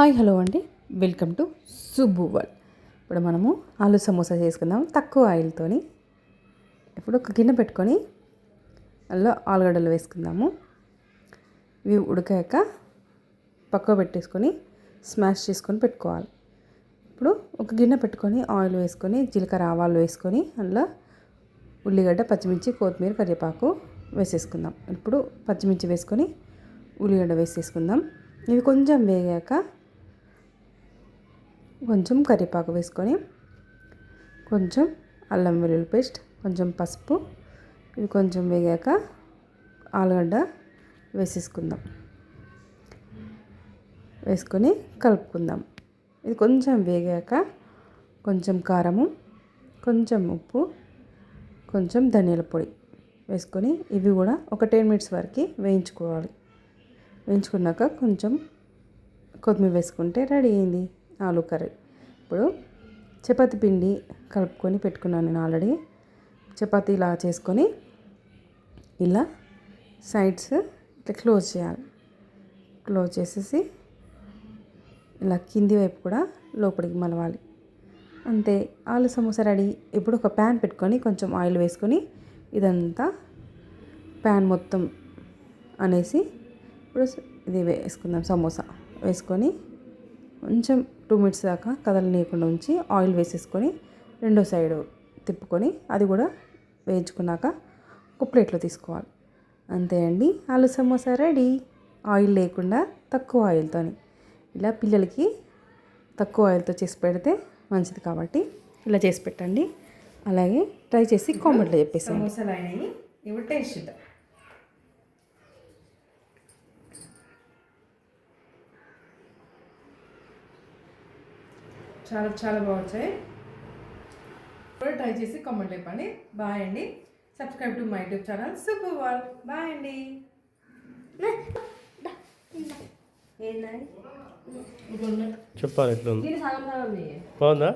Hi hello అండి. Welcome to Subbu world. ఇప్పుడు మనము ఆలు సమోసా చేసుకుందాం తక్కువ ఆయిల్తో ఇప్పుడు ఒక గిన్నె పెట్టుకొని అందులో ఆలుగడ్డలు వేసుకుందాము. ఇవి ఉడకాక పక్క పెట్టేసుకొని స్మాష్ చేసుకొని పెట్టుకోవాలి. ఇప్పుడు ఒక గిన్నె పెట్టుకొని ఆయిల్ వేసుకొని జీలకర్ర ఆవాలు వేసుకొని అందులో ఉల్లిగడ్డ పచ్చిమిర్చి కొత్తిమీర కరివేపాకు వేసేసుకుందాం. ఇప్పుడు పచ్చిమిర్చి వేసుకొని ఉల్లిగడ్డ వేసేసుకుందాం. ఇవి కొంచెం వేగాక కొంచెం కరివేపాకు వేసుకొని కొంచెం అల్లం వెల్లుల్లి పేస్ట్ కొంచెం పసుపు ఇవి కొంచెం వేగాక ఆలుగడ్డ వేసేసుకుందాం. వేసుకొని కలుపుకుందాం. ఇది కొంచెం వేగాక కొంచెం కారము కొంచెం ఉప్పు కొంచెం ధనియాల పొడి వేసుకొని ఇవి కూడా ఒక టెన్ మినిట్స్ వరకు వేయించుకోవాలి. వేయించుకున్నాక కొంచెం కొత్తిమీర వేసుకుంటే రెడీ అయింది. ఆలు కర్రీ. ఇప్పుడు చపాతి పిండి కలుపుకొని పెట్టుకున్నాను నేను ఆల్రెడీ. చపాతీ ఇలా చేసుకొని ఇలా సైడ్స్ ఇట్లా క్లోజ్ చేయాలి. క్లోజ్ చేసేసి ఇలా కింది వైపు కూడా లోపలికి మలవాలి. అంతే. ఆలు సమోసా రెడీ. ఇప్పుడు ఒక ప్యాన్ పెట్టుకొని కొంచెం ఆయిల్ వేసుకొని ఇదంతా ప్యాన్ మొత్తం అనేసి ఇప్పుడు ఇది వేసుకుందాం సమోసా. వేసుకొని కొంచెం టూ మినిట్స్ దాకా కదలనీయకుండా ఉంచి ఆయిల్ వేసేసుకొని రెండో సైడ్ తిప్పుకొని అది కూడా వేయించుకున్నాక ఒక ప్లేట్లో తీసుకోవాలి. అంతే అండి. ఆలు సమోసా రెడీ. ఆయిల్ లేకుండా తక్కువ ఆయిల్తో ఇలా పిల్లలకి తక్కువ ఆయిల్తో చేసి పెడితే మంచిది కాబట్టి ఇలా చేసి పెట్టండి. అలాగే ట్రై చేసి కామెంట్లో చెప్పేసి సమోసాలు అయినాయి ఇవి టేస్ట్ చాలా చాలా బాగుంటాయి. ఇప్పుడు ట్రై చేసి కామెంట్ చెప్పండి బాయ్ అండి. Subscribe to my YouTube channel super wall bye అండి చెప్పాలి ఎట్లా ఉంది. బాగుందా?